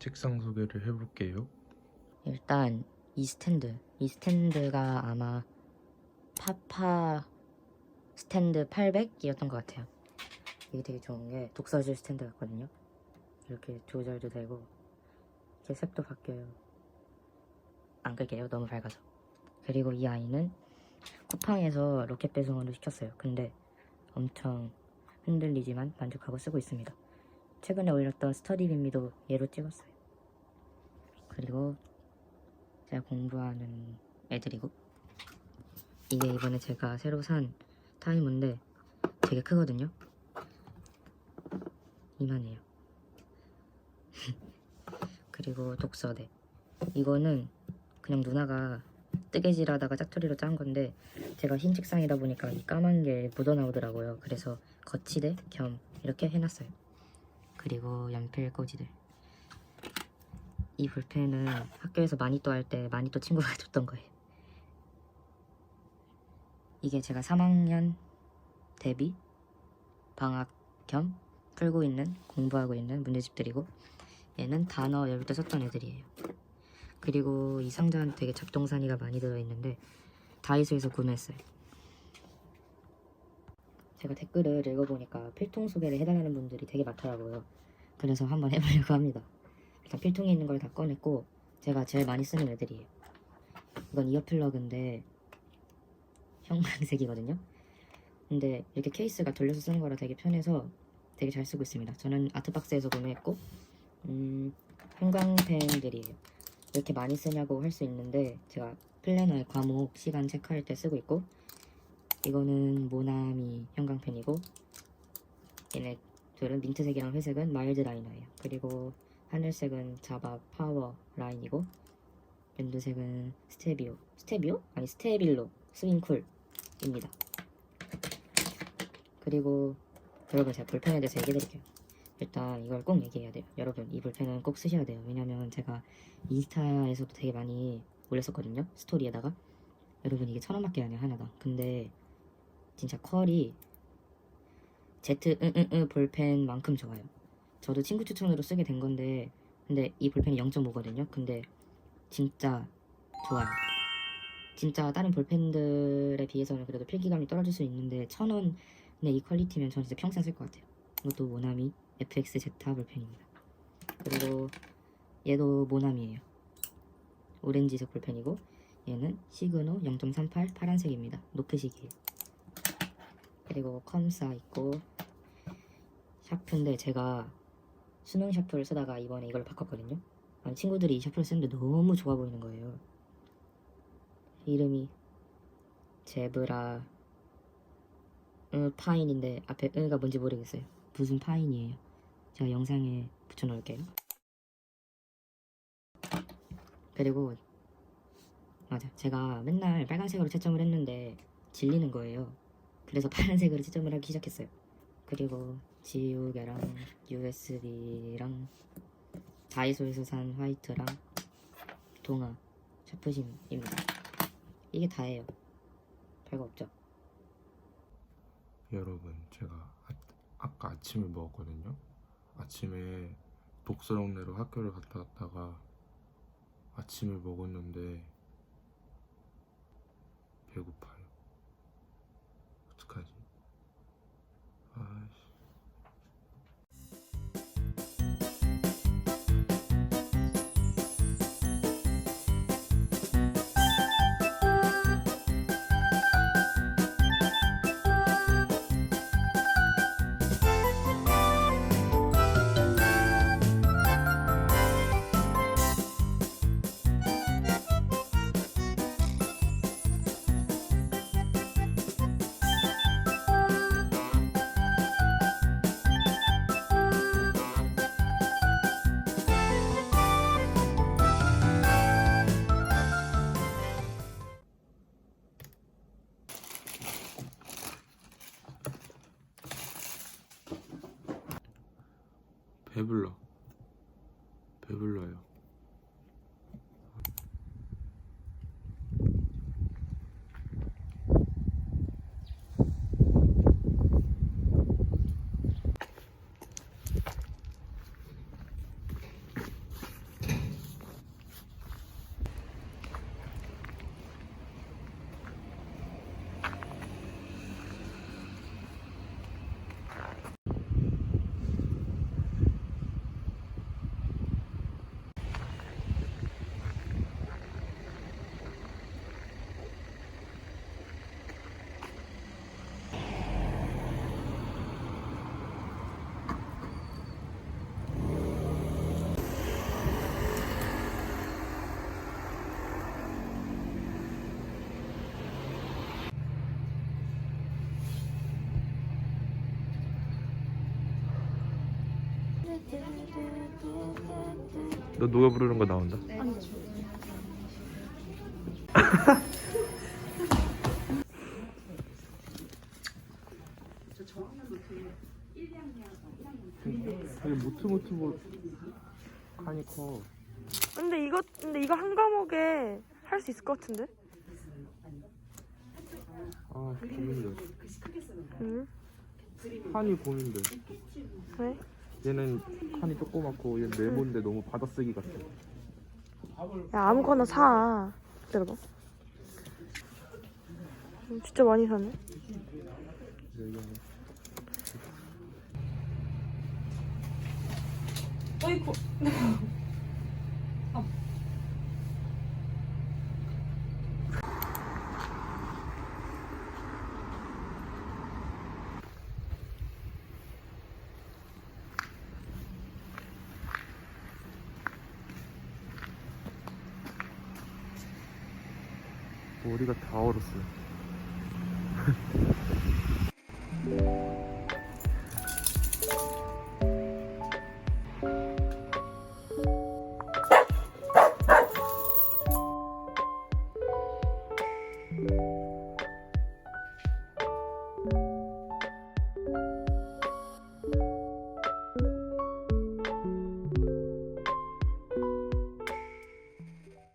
책상 소개를 해볼게요. 일단 이 스탠드 이 스탠드가 아마 파파 스탠드 800이었던 것 같아요. 이게 되게 좋은 게 독서실 스탠드 같거든요. 이렇게 조절도 되고 이렇게 색도 바뀌어요. 안 끌게요. 너무 밝아서. 그리고 이 아이는 쿠팡에서 로켓 배송으로 시켰어요. 근데 엄청 흔들리지만 만족하고 쓰고 있습니다. 최근에 올렸던 스터디 빈미도 얘로 찍었어요 그리고 제가 공부하는 애들이고 이게 이번에 제가 새로 산 타이머인데 되게 크거든요? 이만해요. 그리고 독서대. 이거는 그냥 누나가 뜨개질 하다가 짝투리로 짠 건데 제가 흰 책상이다 보니까 이 까만 게 묻어나오더라고요. 그래서 거치대 겸 이렇게 해놨어요. 그리고 연필 꽂이들 이 볼펜은 학교에서 마니또 할 때 마니또 친구가 줬던 거예요. 이게 제가 3학년 대비 방학 겸 풀고 있는 공부하고 있는 문제집들이고 얘는 단어 외울 때 썼던 애들이에요. 그리고 이 상자는 되게 잡동사니가 많이 들어있는데 다이소에서 구매했어요. 제가 댓글을 읽어보니까 필통 소개를 해달라는 분들이 되게 많더라고요. 그래서 한번 해보려고 합니다. 일단 필통에 있는 걸 다 꺼냈고 제가 제일 많이 쓰는 애들이에요. 이건 이어플러그인데 형광색이거든요. 근데 이렇게 케이스가 돌려서 쓰는 거라 되게 편해서 되게 잘 쓰고 있습니다. 저는 아트박스에서 구매했고 음, 형광펜들이에요. 왜 이렇게 많이 쓰냐고 할 수 있는데 제가 플래너의 과목 시간 체크할 때 쓰고 있고 이거는 모나미 형광펜이고 얘네 둘은 민트색이랑 회색은 마일드 라이너예요. 그리고 하늘색은 자바 파워 라인이고 연두색은 스테비오 스테비오? 아니 스테빌로 스윙쿨입니다. 그리고 여러분 제가 볼펜에 대해서 얘기해드릴게요. 일단 이걸 꼭 얘기해야 돼요. 여러분 이 볼펜은 꼭 쓰셔야 돼요. 왜냐면 제가 인스타에서도 되게 많이 올렸었거든요. 스토리에다가 여러분 이게 천 원밖에 아니야 하나당. 근데 진짜 컬이 Z 응응응 볼펜만큼 좋아요. 저도 친구 추천으로 쓰게 된 건데 근데 이 볼펜이 0.5거든요. 근데 진짜 좋아요. 진짜 다른 볼펜들에 비해서는 그래도 필기감이 떨어질 수 있는데 천 원의 이 퀄리티면 저는 진짜 평생 쓸 것 같아요. 이것도 모나미 FXZ 볼펜입니다. 그리고 얘도 모나미예요. 오렌지색 볼펜이고 얘는 시그노 0.38 파란색입니다. 노크식이에요. 그리고 컴사 있고 샤프인데 제가 수능 샤프를 쓰다가 이번에 이걸 바꿨거든요. 아니, 친구들이 이 샤프를 쓰는데 너무 좋아 보이는 거예요. 이름이 제브라 으, 파인인데 앞에 으가 뭔지 모르겠어요. 무슨 파인이에요. 제가 영상에 붙여놓을게요. 그리고 맞아 제가 맨날 빨간색으로 채점을 했는데 질리는 거예요. 그래서 파란색으로 채점을 하기 시작했어요. 그리고 지우개랑 USB랑 다이소에서 산 화이트랑 동화 샤프심입니다. 이게 다예요. 별거 없죠. 여러분 제가 아, 아까 아침에 먹었거든요. 아침에 독서동네로 학교를 갔다 왔다가 아침을 먹었는데 배고파요. 배불러. 배불러요. 너 누가 부르는 거 나온다? 아니 모트모트 뭐 칸이 커. 근데 이거 근데 이거 한 과목에 할 수 있을 것 같은데? 아 고민돼. 응? 칸이 고민돼. 왜? 얘는 칸이 조그맣고 얘는 네모인데 너무 받아쓰기 같아. 야 아무거나 사. 들어봐 진짜 많이 사네. 어이구. 머리가 다 얼었어요.